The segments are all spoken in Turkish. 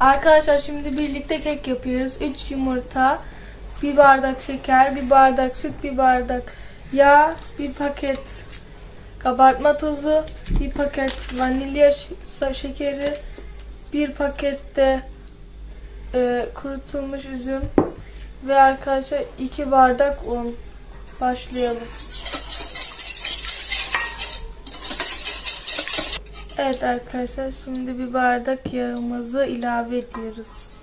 Arkadaşlar şimdi birlikte kek yapıyoruz. 3 yumurta, bir bardak şeker, bir bardak süt, bir bardak yağ, bir paket kabartma tozu, bir paket vanilya şekeri, bir pakette e, kurutulmuş üzüm ve arkadaşlar 2 bardak un. Başlayalım. Evet arkadaşlar şimdi bir bardak yağımızı ilave ediyoruz.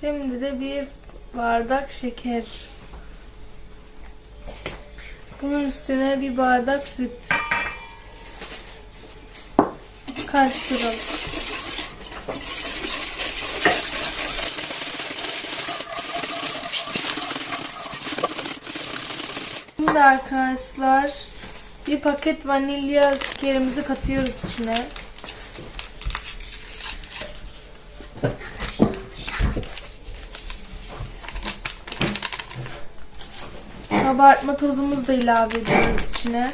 Şimdi de bir bardak şeker. Bunun üstüne bir bardak süt. Karıştıralım. Şimdi arkadaşlar bir paket vanilya şekerimizi katıyoruz içine. Kabartma tozumuzu da ilave ediyoruz içine.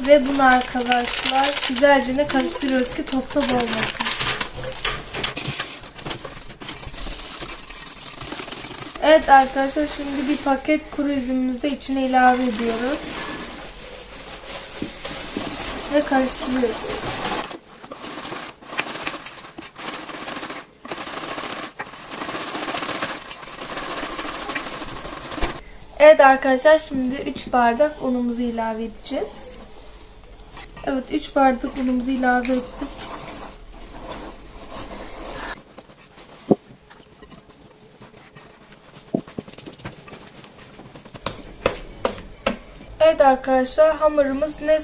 Ve bunu arkadaşlar güzelce karıştırıyoruz ki top olmasın. Evet arkadaşlar şimdi bir paket kuru üzümümüzü de içine ilave ediyoruz. Ve karıştırıyoruz. Evet arkadaşlar şimdi 3 bardak unumuzu ilave edeceğiz. Evet 3 bardak unumuzu ilave ettik. Evet arkadaşlar hamurumuz ne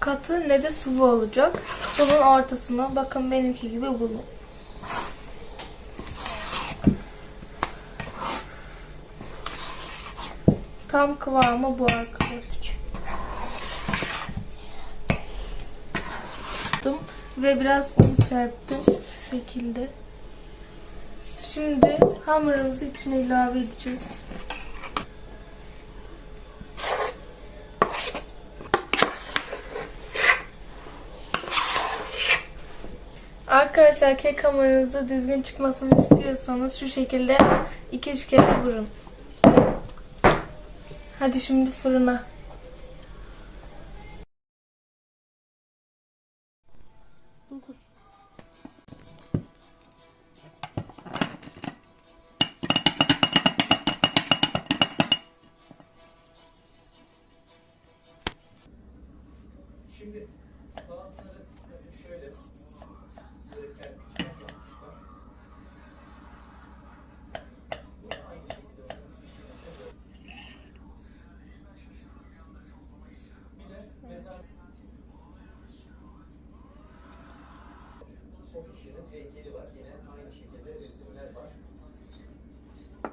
katı ne de sıvı olacak. Bunun ortasına bakın benimki gibi bulun. Tam kıvamı bu arkadaşlar. Ve biraz un serptim şu şekilde. Şimdi hamurumuzu içine ilave edeceğiz. Arkadaşlar kek hamurunuzu düzgün çıkmasını istiyorsanız şu şekilde iki üç kere vurun. Hadi şimdi fırına. Şimdi bazıları şöyle o kişinin heykeli var. Yine aynı şekilde resimler var.